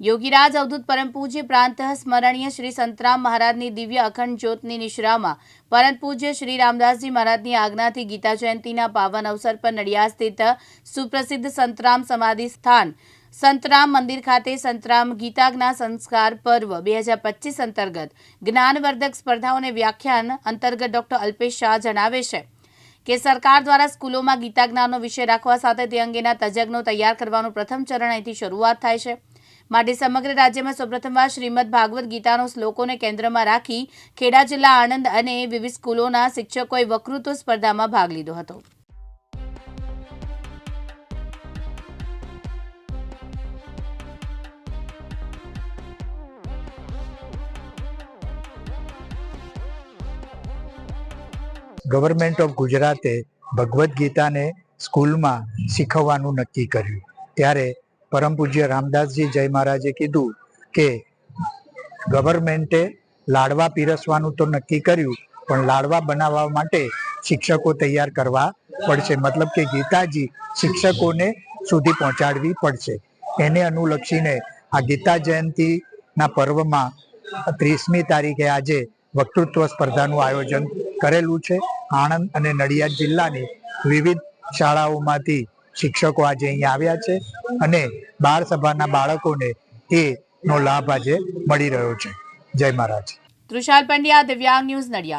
યોગીરાજ અવધૂત પરમ પૂજ્ય પ્રાંત સ્મરણીય શ્રી સંતરામ મહારાજની દિવ્ય અખંડ જ્યોતની નિશ્રામાં પરમ પૂજ્ય શ્રી રામદાસજી મહારાજની આજ્ઞાથી ગીતા જયંતિના પાવન અવસર પર નડિયાદ સ્થિત સુપ્રસિદ્ધ સંતરામ સમાધિ સ્થાન, સંતરામ મંદિર ખાતે સંતરામ ગીતાજ્ઞા સંસ્કાર પર્વ બે હજાર પચીસ અંતર્ગત જ્ઞાનવર્ધક સ્પર્ધાઓને વ્યાખ્યાન અંતર્ગત ડોક્ટર અલ્પેશ શાહ જણાવે છે કે સરકાર દ્વારા સ્કૂલોમાં ગીતાજ્ઞાનનો વિષય રાખવા સાથે તે અંગેના તજજ્ઞો તૈયાર કરવાનું પ્રથમ ચરણ અહીંથી શરૂઆત થાય છે. માટે સમગ્ર રાજ્યમાં સૌપ્રથમવાર શ્રીમદ ભાગવત ગીતાનો શ્લોકોને કેન્દ્રમાં રાખી ખેડા જિલ્લા આણંદ અને વિવિધ સ્કૂલોના શિક્ષકોએ વકૃત્વ સ્પર્ધામાં ભાગ લીધો હતો. ગવર્મેન્ટ ઓફ ગુજરાતે ભગવદ્ ગીતાને સ્કૂલમાં શીખવવાનું નક્કી કર્યું. ત્યારે પરમ પૂજ્ય રામદાસજી જય મહારાજે કીધું કે ગવર્મેન્ટે લાડવા પીરસવાનું તો નક્કી કર્યું, પણ લાડવા બનાવવા માટે શિક્ષકો તૈયાર કરવા પડશે. મતલબ કે ગીતાજી શિક્ષકોને સુધી પહોંચાડવી પડશે. એને અનુલક્ષીને આ ગીતા જયંતિના પર્વમાં ત્રીસમી તારીખે આજે વક્તૃત્વ સ્પર્ધાનું આયોજન કરેલું છે. આણંદ અને નડિયાદ જિલ્લાની વિવિધ શાળાઓમાંથી શિક્ષકો આજે અહીંયા આવ્યા છે અને બાળ સભાના બાળકોને એ નો લાભ આજે મળી રહ્યો છે. જય મહારાજ. તૃષાલ પંડ્યા, દિવ્યાંગ ન્યૂઝ નડિયાદ.